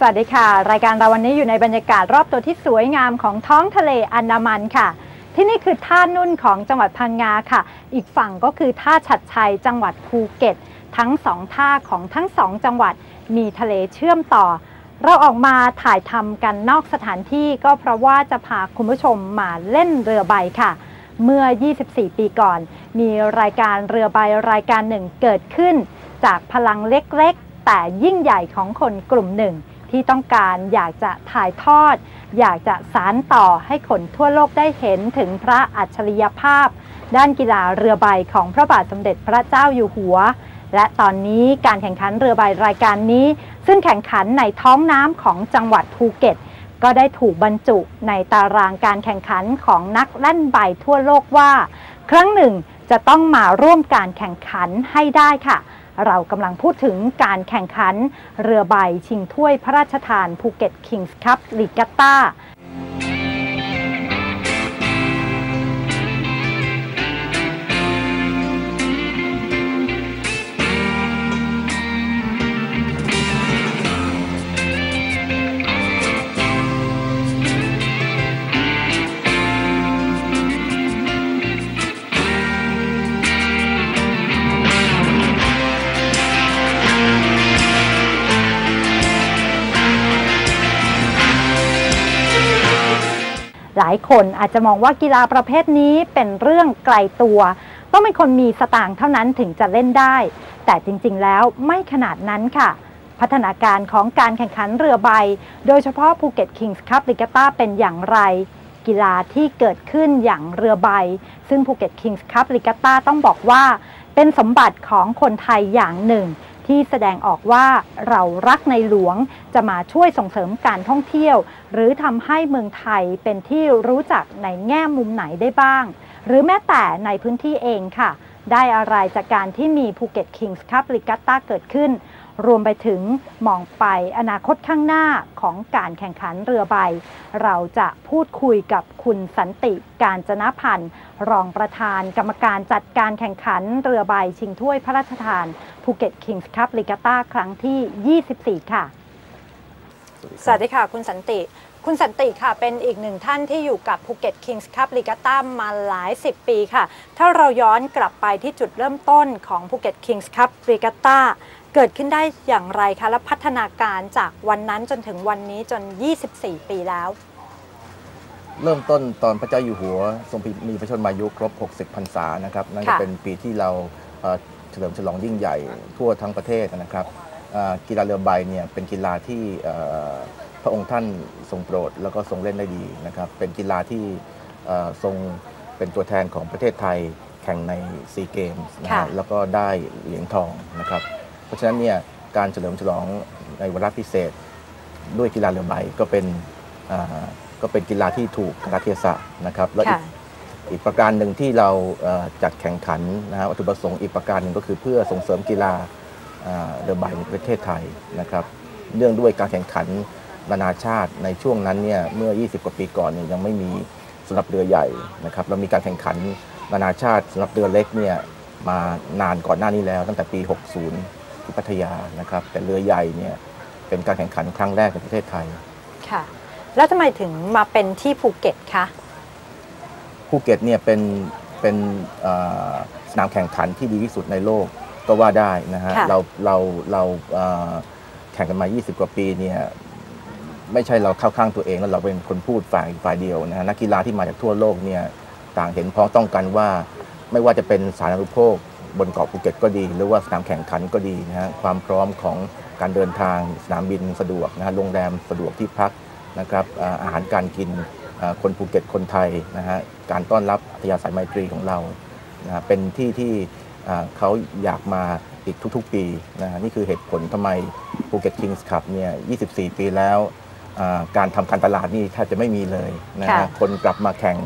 สวัสดีค่ะ รายการเราวันนี้อยู่ในบรรยากาศรอบตัวที่สวยงามของท้องทะเลอันดามันค่ะ ที่นี่คือท่านุ่นของจังหวัดพังงาค่ะ อีกฝั่งก็คือท่าฉัดชัยจังหวัดภูเก็ต ทั้งสองท่าของทั้งสองจังหวัดมีทะเลเชื่อมต่อ เราออกมาถ่ายทำกันนอกสถานที่ก็เพราะว่าจะพาคุณผู้ชมมาเล่นเรือใบค่ะ เมื่อ 24 ปีก่อน มีรายการเรือใบรายการหนึ่งเกิดขึ้น จากพลังเล็กๆ แต่ยิ่งใหญ่ของคนกลุ่มหนึ่ง ที่ต้องการอยากจะถ่ายทอด อยากจะสารต่อให้คนทั่วโลกได้เห็นถึงพระอัจฉริยภาพ ด้านกีฬาเรือใบของพระบาทสมเด็จพระเจ้าอยู่หัว และตอนนี้การแข่งขันเรือใบรายการนี้ ซึ่งแข่งขันในท้องน้ำของจังหวัดภูเก็ต ก็ได้ถูกบรรจุในตารางการแข่งขันของนักเล่นใบทั่วโลกว่า ครั้งหนึ่งจะต้องมาร่วมการแข่งขันให้ได้ค่ะ เรากำลังพูดถึงการแข่งขัน เรือใบชิงถ้วยพระราชทานภูเก็ตคิงส์คัพลีกัตตา คนอาจจะมองว่ากีฬาประเภทนี้เป็นเรื่องไกลตัว ต้องเป็นคนมีสตางค์เท่านั้นถึงจะเล่นได้ แต่จริงๆแล้วไม่ขนาดนั้นค่ะ พัฒนาการของการแข่งขันเรือใบ โดยเฉพาะภูเก็ตคิงส์คัพลิกาต้าเป็นอย่างไร กีฬาที่เกิดขึ้นอย่างเรือใบ ซึ่งภูเก็ตคิงส์คัพลิกาต้าต้องบอกว่า เป็นสมบัติของคนไทยอย่างหนึ่ง ที่แสดงออกว่าเรารักในหลวงจะมาช่วยส่งเสริมการท่องเที่ยว หรือทำให้เมืองไทยเป็นที่รู้จักในแง่มุมไหนได้บ้าง หรือแม้แต่ในพื้นที่เองค่ะ ได้อะไรจากการที่มีภูเก็ตคิงส์คัพลิกัตตาเกิดขึ้น รวมไปถึงมองไปอนาคตข้างหน้าของการแข่งขันเรือใบ เราจะพูดคุยกับคุณสันติการจนะพันธ์รองประธานกรรมการจัดการแข่งขันเรือใบชิงถ้วยพระราชทานภูเก็ตคิงส์คัพลิกาต้าครั้งที่ 24 ค่ะ สวัสดีค่ะ คุณสันติ คุณสันติค่ะ เป็นอีกหนึ่งท่านที่อยู่กับภูเก็ตคิงส์คัพลิกาต้ามาหลาย 10 ปีค่ะ ถ้าเราย้อนกลับไปที่จุดเริ่มต้นของภูเก็ตคิงส์คัพลิกาต้า เกิดขึ้นได้อย่างไรคะ และพัฒนาการจากวันนั้นจนถึงวันนี้จน 24 ปีแล้ว เริ่มต้นตอนพระเจ้าอยู่หัว ทรงมีพระชนมายุครบ 60 พรรษานะครับ นั่นก็ค่ะเป็นปีที่เราเอ่อเฉลิมฉลองยิ่งใหญ่ทั่วทั้งประเทศนะครับเอ่อกีฬาเรือใบเนี่ยเป็นกีฬาที่เอ่อพระองค์ท่านทรงโปรดแล้วก็ทรงเล่นได้ดีนะครับเป็นกีฬาที่เอ่อทรงเป็นตัวแทนของประเทศไทยแข่งในซีเกมส์นะค่ะฮะแล้วก็ได้เหรียญทองนะครับ เพราะฉะนั้นเนี่ยการเฉลิมฉลองในวาระพิเศษ ด้วยกีฬาเรือใบก็เป็นอ่าก็เป็นกีฬาที่ถูกกาลเทศะนะครับและอีค่ะกอีกประการหนึ่งที่เราเอ่อจัดแข่งขันนะฮะวัตถุประสงค์อีกประการหนึ่งก็คือเพื่อส่งเสริมกีฬาอ่าเรือใบในประเทศไทยนะครับเนื่องด้วยการแข่งขันนานาชาติในช่วงนั้นเนี่ยเมื่อ 20 กว่าปีก่อนเนี่ยยังไม่มีสำหรับเรือใหญ่นะครับเรามีการแข่งขันนานาชาติสำหรับเรือเล็กเนี่ยมานานก่อนหน้านี้แล้วตั้งแต่ปี 60 ที่พัทยานะครับ แต่เรือใหญ่เนี่ยเป็นการแข่งขันครั้งแรกในประเทศไทยค่ะ แล้วทำไมถึงมาเป็นที่ภูเก็ตคะภูเก็ตเนี่ยเป็นเป็นเอ่อสนามแข่งขันที่ดีที่สุดในโลกก็ว่าได้นะฮะค่ะเราเราเราเอ่อแข่งกันมา 20 กว่าปีเนี่ยไม่ใช่เราเข้าข้างตัวเองแล้วเราเป็นคนพูดฝ่ายฝ่ายเดียวนะฮะนักกีฬาที่มาจากทั่วโลกเนี่ยต่างเห็นพ้องต้องกันว่าไม่ว่าจะเป็นสาธารณูปโภค บนเกาะภูเก็ตก็ดี หรือว่าสนามแข่งขันก็ดีนะฮะความพร้อมของการเดินทางสนามบินสะดวกนะฮะโรงแรมสะดวกที่พักนะครับอ่าอาหารการกินอ่าคนภูเก็ตคนไทยนะฮะการต้อนรับอัธยาศัยไมตรีของเรานะฮะเป็นที่ที่อ่าเขาอยากมาอีกทุกๆ ปีนะฮะนี่คือเหตุผลทำไมภูเก็ตคิงส์คัพเนี่ย 24 ปีแล้วอ่าการทำการตลาดนี่แทบจะไม่มีเลยนะค่ะฮะคนกลับมาแข่ง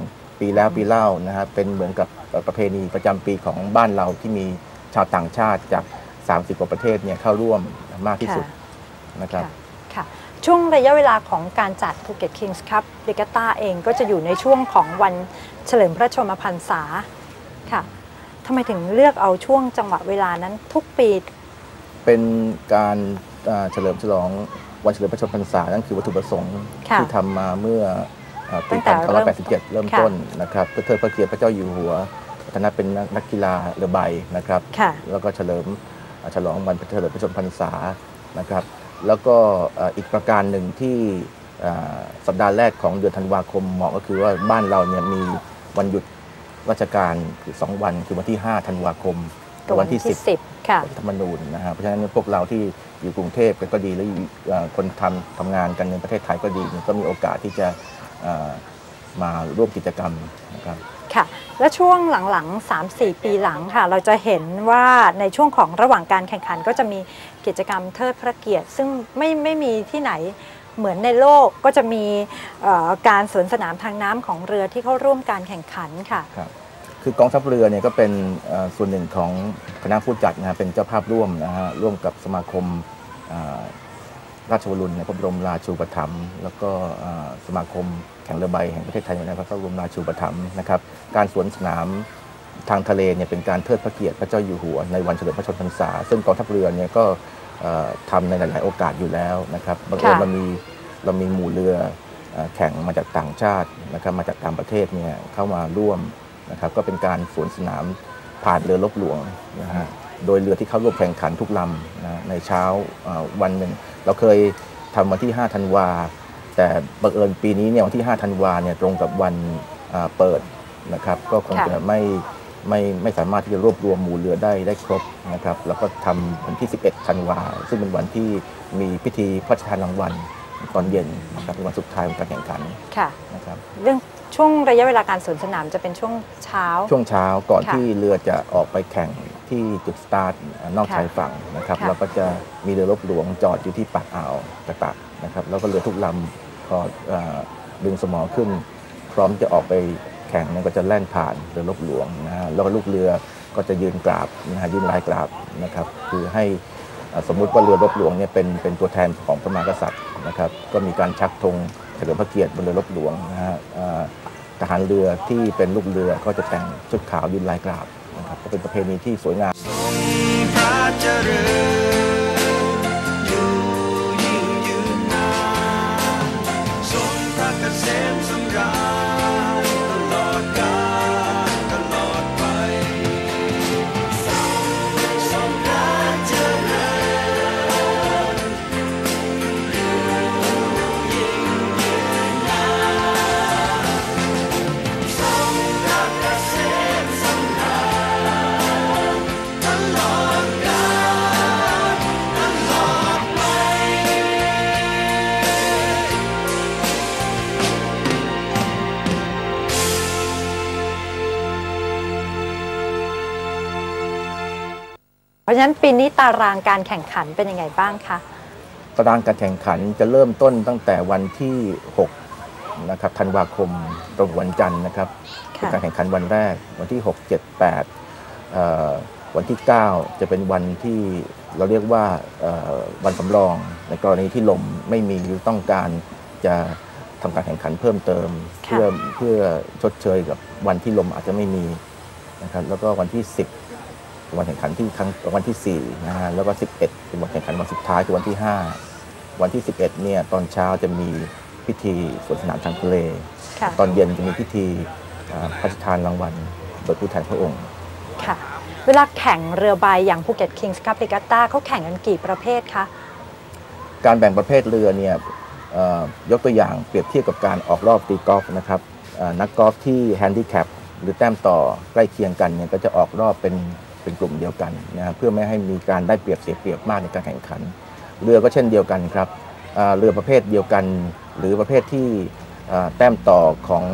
ปีแล้วปีเล่านะฮะเป็นเหมือนกับเอ่อประเพณีประจำปีของบ้านเราที่มีชาวต่างชาติจาก 30 กว่าประเทศเนี่ยเข้าร่วมมากที่สุดนะครับค่ะค่ะช่วงระยะเวลาของการจัดภูเก็ตคิงส์คัพเ e ก a ต้าเองก็จะอยู่ในช่วงของวันเฉลิมพระชนมพรรษาค่ะทำไมถึงเลือกเอาช่วงจังหวะเวลานั้นทุกปี เป็นการอ่าเฉลิมฉลองวันเฉลิมพระชนมพรรษานั่นคือวัตถุประสงค์ค่ะที่ทำมาเมื่ออ่า ปีตั้งแต่เริ่ม1987 เริ่มค่ะต้นนะครับเพื่อเทิดพระเกียรติพระเจ้าอยู่หัวฐานะเป็นนักนักกีฬาเรือใบนะครับค่ะแล้วก็เฉลิมอ่าฉลองวันเฉลิมพระชนมพรรษานะครับ แล้วก็อ่าอีกประการหนึ่งที่อ่าสัปดาห์แรกของเดือนธันวาคมเหมาะก็คือว่าบ้านเราเนี่ยมีวันหยุดราชการคือสองวันคือวันที่ 5 ธันวาคมกับวันที่ 10สิบค่ะรัฐธรรมนูญนะฮะเพราะฉะนั้นพวกเราที่อยู่กรุงเทพกันก็ดีแล้วอยู่เอ่อคนทำทำงานกันในประเทศไทยก็ดีเนี่ยก็มีโอกาสที่จะเอ่อ มาร่วมกิจกรรมนะครับค่ะและช่วงหลังๆ 3-4 ปีหลังค่ะ เราจะเห็นว่าในช่วงของระหว่างการแข่งขันก็จะมีกิจกรรมเทิดพระเกียรติ ซึ่งไม่ไม่มีที่ไหนเหมือนในโลกก็จะมีเอ่อการสวนสนามทางน้ำของเรือที่เข้าร่วมการแข่งขันค่ะครับคือกองทัพเรือเนี่ยก็เป็นเอ่อส่วนหนึ่งของคณะผู้จัดนะฮะเป็นเจ้าภาพร่วมนะฮะร่วมกับสมาคมเอ่อ ราชวรุณในพระบรมราชูปถัมภ์แล้วก็สมาคมแข่งเรือใบแห่งประเทศไทยในพระบรมราชูปถัมภ์นะครับ การสวนสนามทางทะเลเนี่ยเป็นการเทิดพระเกียรติพระเจ้าอยู่หัวในวันเฉลิมพระชนมพรรษา ซึ่งกองทัพเรือเนี่ยก็ทำในหลาย ๆ โอกาสอยู่แล้วนะครับบางเอิญเรามีเรามีหมู่เรือแข่งมาจากต่างชาตินะครับมาจากต่างประเทศเนี่ยเข้ามาร่วมนะครับก็เป็นการสวนสนามผ่านเรือลบหลวงนะฮะโดยเรือที่เข้าร่วมแข่งขันทุกลำนะในเช้าวันหนึ่ง เราเคยทำวันที่ 5 ธันวา แต่บังเอิญปีนี้เนี่ยวันที่ 5 ธันวาเนี่ยตรงกับวันอ่าเปิดนะครับ ก็คงค่ะจะไม่ไม่ไม่สามารถที่จะรวบรวมหมู่เรือได้ได้ครบนะครับ แล้วก็ทำวันที่ 11 ธันวา ซึ่งเป็นวันที่มีพิธีพระราชทานรางวัลตอนเย็นนะครับเป็นวันสุดท้ายของการแข่งขันค่ะนะครับเรื่องช่วงระยะเวลาการสวนสนามจะเป็นช่วงเช้า ช่วงเช้าก่อนค่ะที่เรือจะออกไปแข่ง ที่จุดสตาร์ทนอกค่ะชายฝั่งนะครับค่ะเราก็จะมีเรือรบหลวงจอดอยู่ที่ปากอ่าวกระตะนะครับแล้วก็เรือทุกลำพอเอ่อดึงสมอขึ้น พร้อมจะออกไปแข่งเนี่ยก็จะแล่นผ่านเรือรบหลวงนะฮะแล้วก็ลูกเรือก็จะยืนกราบนะฮะยืนลายกราบนะครับ คือให้เอ่อสมมุติว่าเรือรบหลวงเนี่ยเป็นเป็นตัวแทนของพระมหากษัตริย์นะครับ ก็มีการชักธงเฉลิมพระเกียรติบนเรือรบหลวงนะฮะเอ่อทหารเรือที่เป็นลูกเรือก็จะแต่งชุดขาวยืนลายกราบนะครับ ก็เป็นประเพณีที่สวยงามพระเจริญอยู่ยิ่งยืนนานสมพระเกษมสำราญ นั้นปีนี้ตารางการแข่งขันเป็นยังไงบ้างคะตารางการแข่งขันจะเริ่มต้นตั้งแต่วันที่6นะครับธันวาคมตรงวันจันทร์นะครับเป็นค่ะการแข่งขันวันแรก วันที่ 6 7 8เอ่อวันที่ 9 จะเป็นวันที่เราเรียกว่าเอ่อวันสำรอง ในกรณีที่ลมไม่มีหรือต้องการจะทำการแข่งขันเพิ่มเติมค่ะเพื่อเพื่อชดเชยกับวันที่ลมอาจจะไม่มีนะครับแล้วก็วันที่ 10 วันแข่งขันที่ครั้งวันที่4นะฮะแล้วก็ 11เป็นวันแข่งขันวันสุดท้ายคือวันที่ 5 วันที่ 11เนี่ยตอนเช้าจะมีพิธีสวนสนามทางทะเลค่ะตอนเย็นจะมีพิธีอ่าพระราชทานรางวัลโดยผู้แทนพระองค์ค่ะเวลาแข่งเรือใบอย่างภูเก็ตคิงส์คัพเ e ก a ต้าเขาแข่งกันกี่ประเภทคะการแบ่งประเภทเรือเนี่ยเอ่อยกตัวอย่างเปรียบเทียบกับการออกรอบตีกอล์ฟนะครับเอ่อนักกอล์ฟที่แฮนดิแคปหรือแต้มต่อใกล้เคียงกันเนี่ยก็จะออกรอบเป็น เป็นกลุ่มเดียวกันนะครับเพื่อไม่ให้มีการได้เปรียบเสียเปรียบมากในการแข่งขัน เรือก็เช่นเดียวกันครับเอ่อเรือประเภทเดียวกัน หรือประเภทที่เอ่อแต้มต่อของ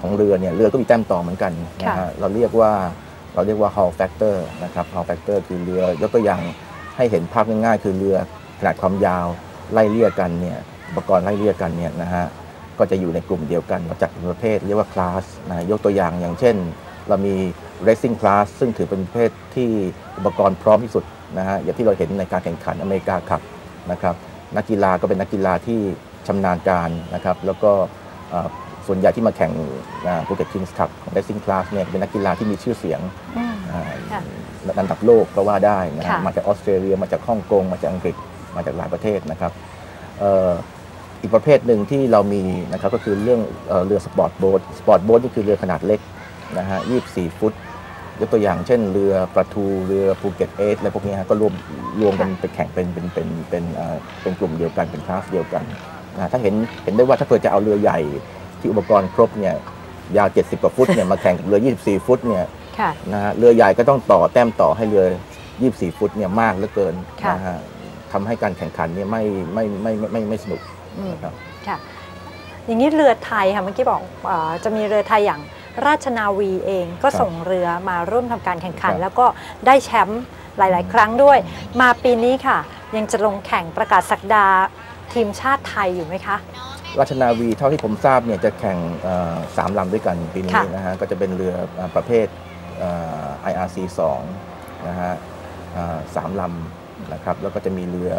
ของเรือเนี่ยเรือก็มีแต้มต่อเหมือนกันนะค่ะฮะเราเรียกว่าเราเรียกว่า hull factor นะครับ hull factor คือเรือยกตัวอย่างให้เห็นภาพง่ายๆ คือเรือขนาดความยาวไล่เลี่ยกันเนี่ยอุปกรณ์ไล่เลี่ยกันเนี่ยนะฮะก็จะอยู่ในกลุ่มเดียวกันเราจัดเป็นประเภทเรียกว่าคลาสนะยกตัวอย่างอย่างเช่น เรามี racing class ซึ่งถือเป็นประเภทที่อุปกรณ์พร้อมที่สุดนะฮะอย่างที่เราเห็นในการแข่งขันอเมริกาคัพนะครับ นักกีฬาก็เป็นนักกีฬาที่ชำนาญการนะครับ แล้วก็เอ่อส่วนใหญ่ที่มาแข่งภูเก็ตคิงส์คัพของ racing class เนี่ยเป็นนักกีฬาที่มีชื่อเสียงอืมอ่าค่ะระดับโลกก็ว่าได้นะฮะค่ะมาจากออสเตรเลียมาจากฮ่องกงมาจากอังกฤษมาจากหลายประเทศนะครับเอ่ออีกประเภทหนึ่งที่เรามีนะครับก็คือเรื่องเอ่อเรือสปอร์ตโบ๊ทสปอร์ตโบ๊ทนี่คือเรือขนาดเล็ก นะฮะ24ฟุต ยกตัวอย่างเช่นเรือประทูเรือภูเก็ตเอสอะไรพวกนี้ฮะก็รวมรวมกันไปแข่งเป็นเป็นเป็นเป็นเอ่อเป็นกลุ่มเดียวกันเป็นคลาสเดียวกันนะฮะถ้าเห็นเห็นได้ว่าถ้าเกิดจะเอาเรือใหญ่ที่อุปกรณ์ครบเนี่ยยาว 70 กว่าฟุตเนี่ยมาแข่งกับเรือ 24 ฟุตเนี่ยค่ะนะฮะเรือใหญ่ก็ต้องต่อแต้มต่อให้เรือ 24 ฟุตเนี่ยมากเหลือเกินค่ะนะฮะทำให้การแข่งขันเนี่ยไม่ไม่ไม่ไม่ไม่ไม่สนุกอืมนะครับค่ะอย่างนี้เรือไทยค่ะเมื่อกี้บอกเออจะมีเรือไทยอย่าง ราชนาวีเองก็ครับส่งเรือมาร่วมทำการแข่งขันครับแล้วก็ได้แชมป์หลาย ๆ ครั้งด้วย มาปีนี้ค่ะ ยังจะลงแข่งประกาศสักดาทีมชาติไทยอยู่ไหมคะ ราชนาวีเท่าที่ผมทราบเนี่ยจะแข่งเอ่อสามลำด้วยกันปีนี้ค่ะนะฮะก็จะเป็นเรือเอ่อประเภทเอ่อ IRC 2นะฮะเอ่อสามลำนะครับแล้วก็จะมีเรือ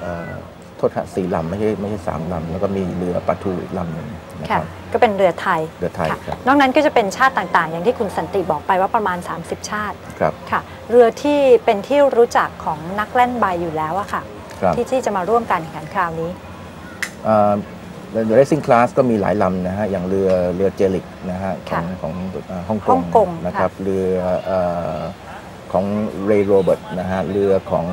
เอ่อ โทษฮะสี่ลำไม่ใช่ไม่ใช่สามลำแล้วก็มีเรือปลาทูอีกลำหนึ่งนะคค่ะรับก็เป็นเรือไทยเรือไทยค่ะครับนอกนั้นก็จะเป็นชาติต่างๆ อย่างที่คุณสันติบอกไปว่าประมาณ 30 ชาติครับค่ะ เรือที่เป็นที่รู้จักของนักแล่นใบอยู่แล้วอะค่ะครับที่ที่จะมาร่วมการแข่งขันคราวนี้เอ่อเรือ racing class ก็มีหลายลำนะฮะอย่างเรือเรือเจลิกนะฮะขอค่ะงของเอ่อฮ่องกฮ่องกงนะครับค่ะเรือเอ่อของเรย์โรเบิร์ตนะฮะเรือของ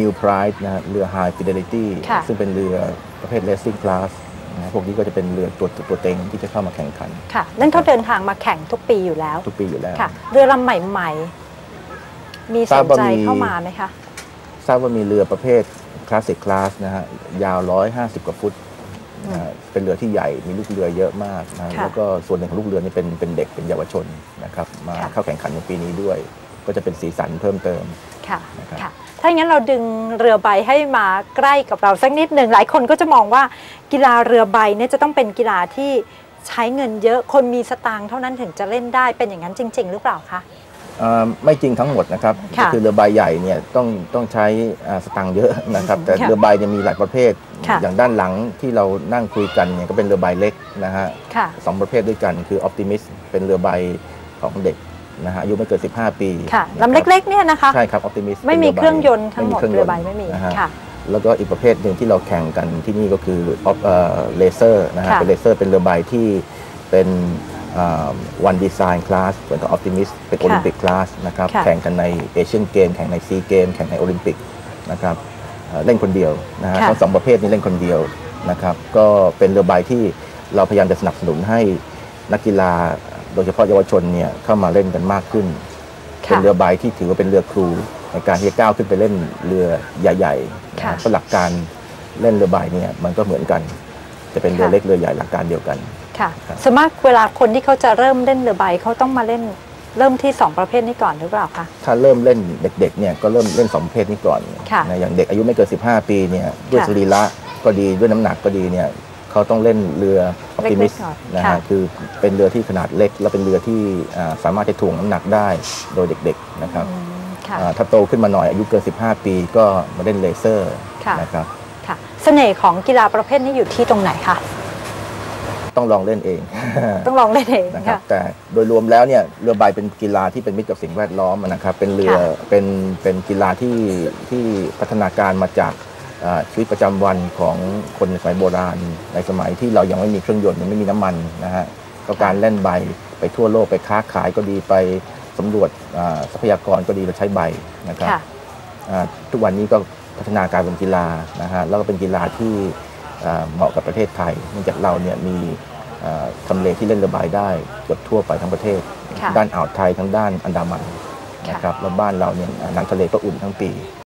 นิวไพร์นะฮะเรือ High Fidelity ค่ะซึ่งเป็นเรือประเภท racing class นะฮะพวกนี้ก็จะเป็นเรือตัวตัวเต็งที่จะเข้ามาแข่งขัน ค่ะ นั่นเขาเดินทางมาแข่งทุกปีอยู่แล้ว ทุกปีอยู่แล้ว ค่ะ เรือลำใหม่ๆ มีสทราบนว่าใจมีเข้ามาไหมคะ ทราบว่ามีเรือประเภทคลาสสิกคลาสนะฮะ ยาว 150 กว่าฟุตนะฮะเป็นเรือที่ใหญ่ มีลูกเรือเยอะมากนะค่ะแล้วก็ส่วนหนึ่งของลูกเรือนี่เป็นเป็นเด็ก เป็นเยาวชนนะครับ มาค่ะเข้าแข่งขันในปีนี้ด้วย ก็จะเป็นสีสันเพิ่มเติม ค่ะนะครับค่ะ ถ้าอย่างนั้นเราดึงเรือใบให้มาใกล้กับเราสักนิดหนึ่งหลายคนก็จะมองว่ากีฬาเรือใบเนี่ยจะต้องเป็นกีฬาที่ใช้เงินเยอะคนมีสตางค์เท่านั้นถึงจะเล่นได้เป็นอย่างนั้นจริง ๆ หรือเปล่าคะเอ่อไม่จริงทั้งหมดนะครับค่ะก็คือเรือใบใหญ่เนี่ยต้องต้องใช้อ่าสตางค์เยอะนะครับ แต่ค่ะเรือใบเนี่ยมีหลายประเภทค่ะอย่างด้านหลังที่เรานั่งคุยกันเนี่ยก็เป็นเรือใบเล็กนะฮะค่ะสองประเภทด้วยกันคือ Optimist เป็นเรือใบของเด็ก นะฮะอายุไม่เกิน 15 ปีค่ะนะครับลำเล็กๆเนี่ยนะคะใช่ครับ Optimist ไม่มีป็นเครื่องยนต์ทั้งหมดไเคเรือใบไม่มีนะฮะค่ะแล้วก็อีกประเภทหนึ่งที่เราแข่งกันที่นี่ก็คือเลเซอร์นะฮะค่ะเป็นเลเซอร์เป็นเรือใบที่เป็นวันดีไซน์คลาสเหมือนกับ Optimist เป็นโอลิมปิกคลาสนะครับค่ะแข่งกันในเอเชียนเกมแข่งในซีเกมแข่งในโอลิมปิกนะครับเอ่อเล่นคนเดียวนะฮะค่ะทั้งสองประเภทนี้เล่นคนเดียวนะครับก็เป็นเรือใบที่เราพยายามจะสนับสนุนให้นักกีฬา โดยเฉพาะเยาวชนเนี่ยเข้ามาเล่นกันมากขึ้น เป็นเรือใบที่ถือว่าเป็นเรือครู ในการที่จะก้าวขึ้นไปเล่นเรือใหญ่ๆนะค่ะฮะเพราะหลักการเล่นเรือใบเนี่ยมันก็เหมือนกัน จะเป็นเรือค่ะเล็กเรือใหญ่หลักการเดียวกันค่ะครับสวนมากเวลาคนที่เขาจะเริ่มเล่นเรือใบเขาต้องมาเล่นเริ่มที่ 2 ประเภทนี้ก่อนหรือเปล่าคะถ้าเริ่มเล่นเด็กๆเนี่ยก็เริ่มเล่นสองประเภทนี้ก่อนค่ะนะอย่างเด็กอายุไม่เกิน 15 ปีเนี่ยด้วยค่ะสรีระก็ดีด้วยน้ำหนักก็ดีเนี่ย เขาต้องเล่นเรือออเล็ติกมิสๆก่อนนะค่ะฮะคือเป็นเรือที่ขนาดเล็ก และเป็นเรือที่อ่าสามารถจะถ่วงน้ำหนักได้โดยเด็กๆนะครับอืมค่ะอ่าถ้าโตขึ้นมาหน่อยอายุเกิน 15 ปีก็มาเล่นเลเซอร์ค่ะนะครับค่ะเสน่ห์ของกีฬาประเภทนี้อยู่ที่ตรงไหนคะต้องลองเล่นเอง ต้องลองเล่นเองนะครับค่ะแต่โดยรวมแล้วเนี่ยเรือใบเป็นกีฬาที่เป็นมิตรกับสิ่งแวดล้อมนะครับ เป็นเรือค่ะเป็นเป็นกีฬาที่ที่พัฒนาการมาจากอ่า ชีวิตประจำวันของคนในสมัยโบราณ ในสมัยที่เรายังไม่มีเครื่องยนต์ยังไม่มีน้ำมันนะฮะก็การเล่นใบไปทั่วโลกไปค้าขายก็ดีไปสำรวจอ่าทรัพยากรก็ดีเราใช้ใบนะครับค่ะอ่าทุกวันนี้ก็พัฒนาการเป็นกีฬานะฮะแล้วก็เป็นกีฬาที่อ่าเหมาะกับประเทศไทยเนื่องจากเราเนี่ยมีอ่าทำเลที่เล่นเรือใบได้เกือบทั่วไปทั้งประเทศค่ะด้านอ่าวไทยทั้งด้านอันดามันค่ะนะครับแล้วบ้านเราเนี่ยน้ำทะเลก็อุ่นทั้งปี